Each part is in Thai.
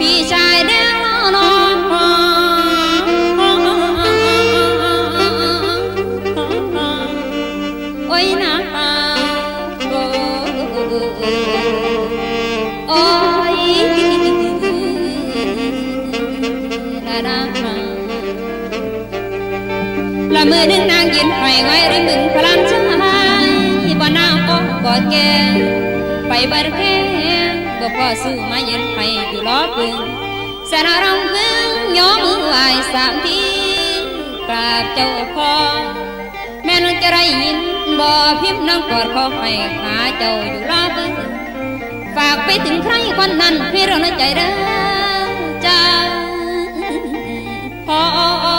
พี่ชายเด้อนอโอ้ยนาโอ้ยลาลาละมือหนึ่งนางยืนไห้ไว้ริมบึงพลันชายบ่นาวก็กอดแกไปบัดแค่ บ่พอซื้มาเย็นไปที่ล้อปึงสนารองพึ่งย้อมือไหวสามทีกราบเจ้าพ่อแม่นจะไรยินบ่พิมพ์น้องกอดขอให้ขาเจ้าอยู่ล้อปึงฝากไปถึงใครคนนั้นให้เราในใจเด้อจ้าพ่อ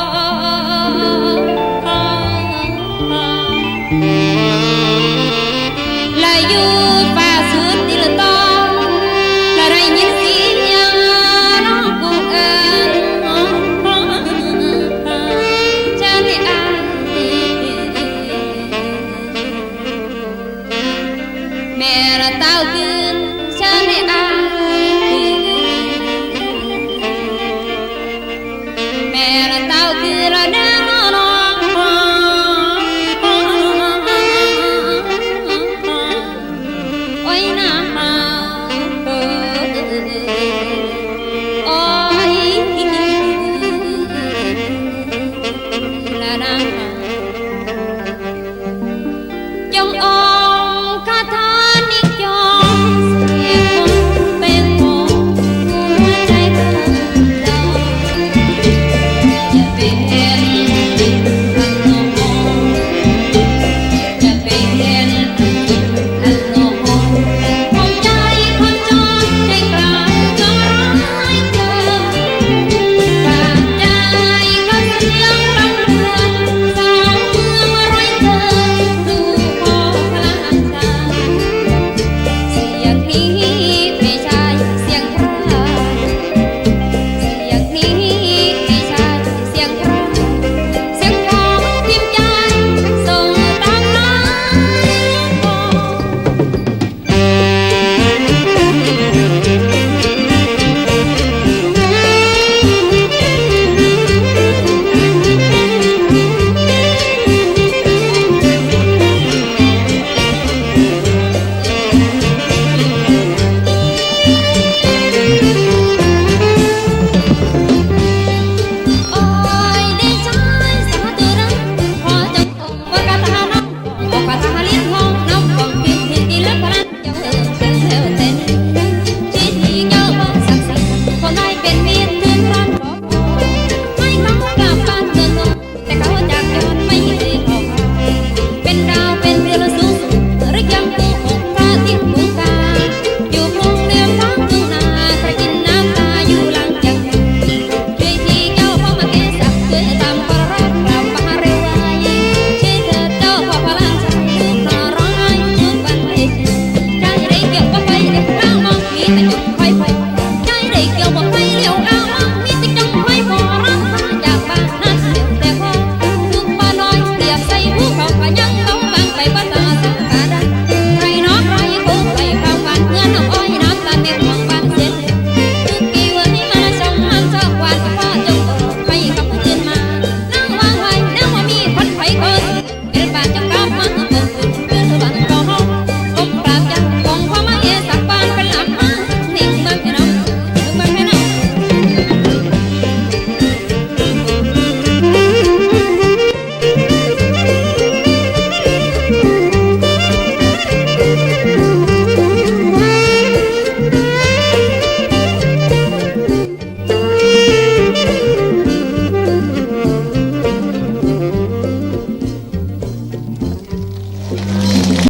again.